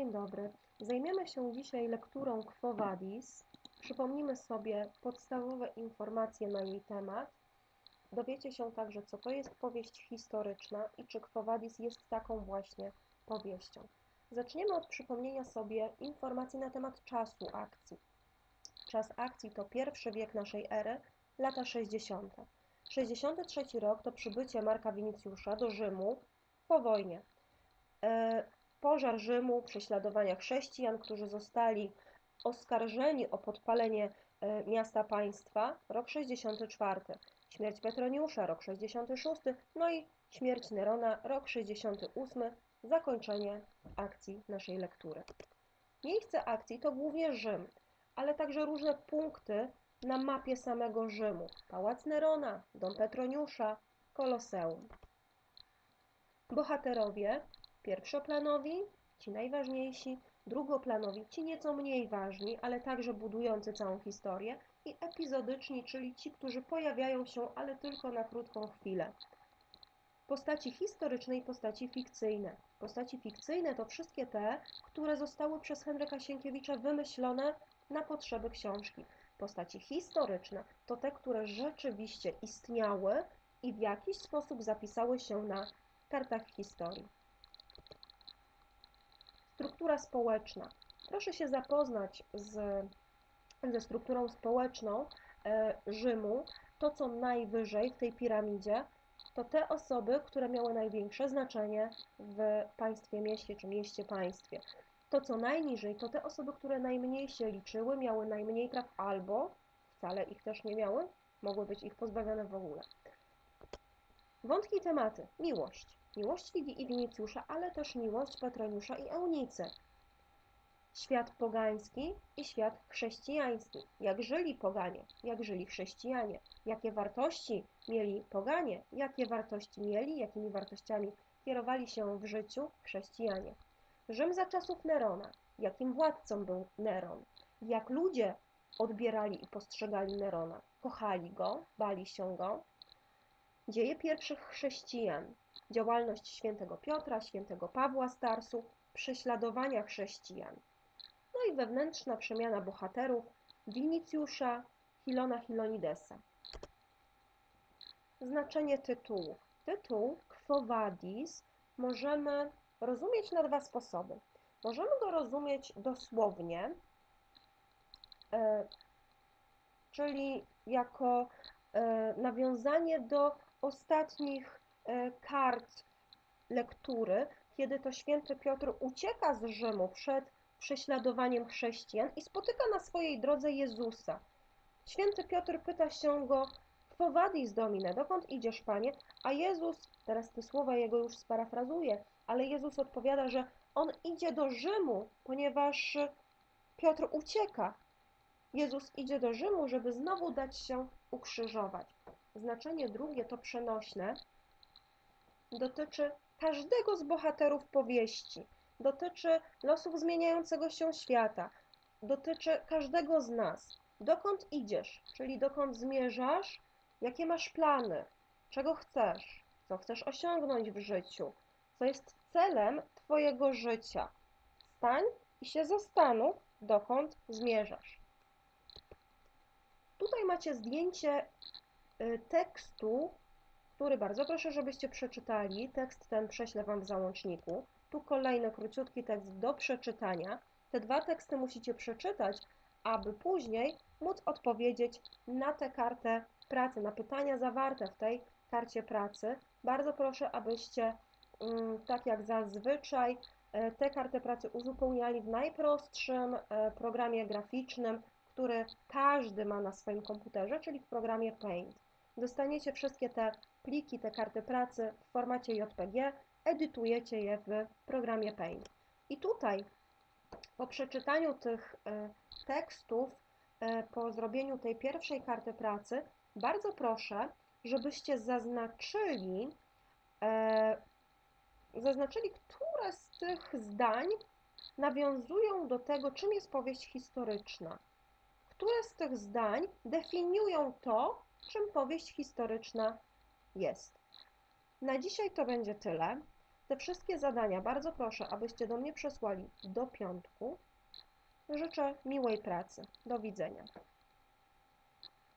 Dzień dobry. Zajmiemy się dzisiaj lekturą Quo Vadis. Przypomnimy sobie podstawowe informacje na jej temat. Dowiecie się także, co to jest powieść historyczna i czy Quo Vadis jest taką właśnie powieścią. Zaczniemy od przypomnienia sobie informacji na temat czasu akcji. Czas akcji to pierwszy wiek naszej ery, lata 60. 63 rok to przybycie Marka Winicjusza do Rzymu po wojnie. Pożar Rzymu, prześladowania chrześcijan, którzy zostali oskarżeni o podpalenie e, miasta państwa, rok 64. Śmierć Petroniusza, rok 66. No i śmierć Nerona, rok 68. Zakończenie akcji naszej lektury. Miejsce akcji to głównie Rzym, ale także różne punkty na mapie samego Rzymu. Pałac Nerona, dom Petroniusza, Koloseum. Bohaterowie pierwszoplanowi, ci najważniejsi, drugoplanowi, ci nieco mniej ważni, ale także budujący całą historię i epizodyczni, czyli ci, którzy pojawiają się, ale tylko na krótką chwilę. Postaci historyczne i postaci fikcyjne. Postaci fikcyjne to wszystkie te, które zostały przez Henryka Sienkiewicza wymyślone na potrzeby książki. Postaci historyczne to te, które rzeczywiście istniały i w jakiś sposób zapisały się na kartach historii. Struktura społeczna. Proszę się zapoznać z, ze strukturą społeczną e, Rzymu. To, co najwyżej w tej piramidzie, to te osoby, które miały największe znaczenie w państwie, mieście czy mieście-państwie. To, co najniżej, to te osoby, które najmniej się liczyły, miały najmniej praw albo wcale ich też nie miały, mogły być ich pozbawione w ogóle. Wątki i tematy. Miłość. Miłość Lidii i Winicjusza, ale też miłość Petroniusza i Eunicy. Świat pogański i świat chrześcijański. Jak żyli poganie, jak żyli chrześcijanie, jakie wartości mieli poganie, jakie wartości mieli, jakimi wartościami kierowali się w życiu chrześcijanie. Rzym za czasów Nerona, jakim władcą był Neron, jak ludzie odbierali i postrzegali Nerona, kochali go, bali się go. Dzieje pierwszych chrześcijan, działalność świętego Piotra, świętego Pawła z Tarsu, prześladowania chrześcijan. No i wewnętrzna przemiana bohaterów Winicjusza, Hilona Hilonidesa. Znaczenie tytułu. Tytuł Quo Vadis możemy rozumieć na dwa sposoby. Możemy go rozumieć dosłownie, e, czyli jako nawiązanie do ostatnich e, kart lektury, kiedy to święty Piotr ucieka z Rzymu przed prześladowaniem chrześcijan i spotyka na swojej drodze Jezusa. Święty Piotr pyta się go, Quo vadis domine, dokąd idziesz, Panie? A Jezus, teraz te słowa jego już sparafrazuję, ale Jezus odpowiada, że on idzie do Rzymu, ponieważ Piotr ucieka. Jezus idzie do Rzymu, żeby znowu dać się ukrzyżować. Znaczenie drugie to przenośne. Dotyczy każdego z bohaterów powieści. Dotyczy losów zmieniającego się świata. Dotyczy każdego z nas. Dokąd idziesz, czyli dokąd zmierzasz, jakie masz plany, czego chcesz, co chcesz osiągnąć w życiu, co jest celem Twojego życia. Stań i się zastanów, dokąd zmierzasz. Macie zdjęcie y, tekstu, który bardzo proszę, żebyście przeczytali. Tekst ten prześlę Wam w załączniku. Tu kolejny króciutki tekst do przeczytania. Te dwa teksty musicie przeczytać, aby później móc odpowiedzieć na tę kartę pracy, na pytania zawarte w tej karcie pracy. Bardzo proszę, abyście Mm, tak jak zazwyczaj, e, tę kartę pracy uzupełniali w najprostszym e, programie graficznym, który każdy ma na swoim komputerze, czyli w programie Paint. Dostaniecie wszystkie te pliki, te karty pracy w formacie JPG, edytujecie je w programie Paint. I tutaj po przeczytaniu tych e, tekstów, po zrobieniu tej pierwszej karty pracy, bardzo proszę, żebyście zaznaczyli zaznaczyli, które z tych zdań nawiązują do tego, czym jest powieść historyczna. Które z tych zdań definiują to, czym powieść historyczna jest. Na dzisiaj to będzie tyle. Te wszystkie zadania bardzo proszę, abyście do mnie przesłali do piątku. Życzę miłej pracy. Do widzenia.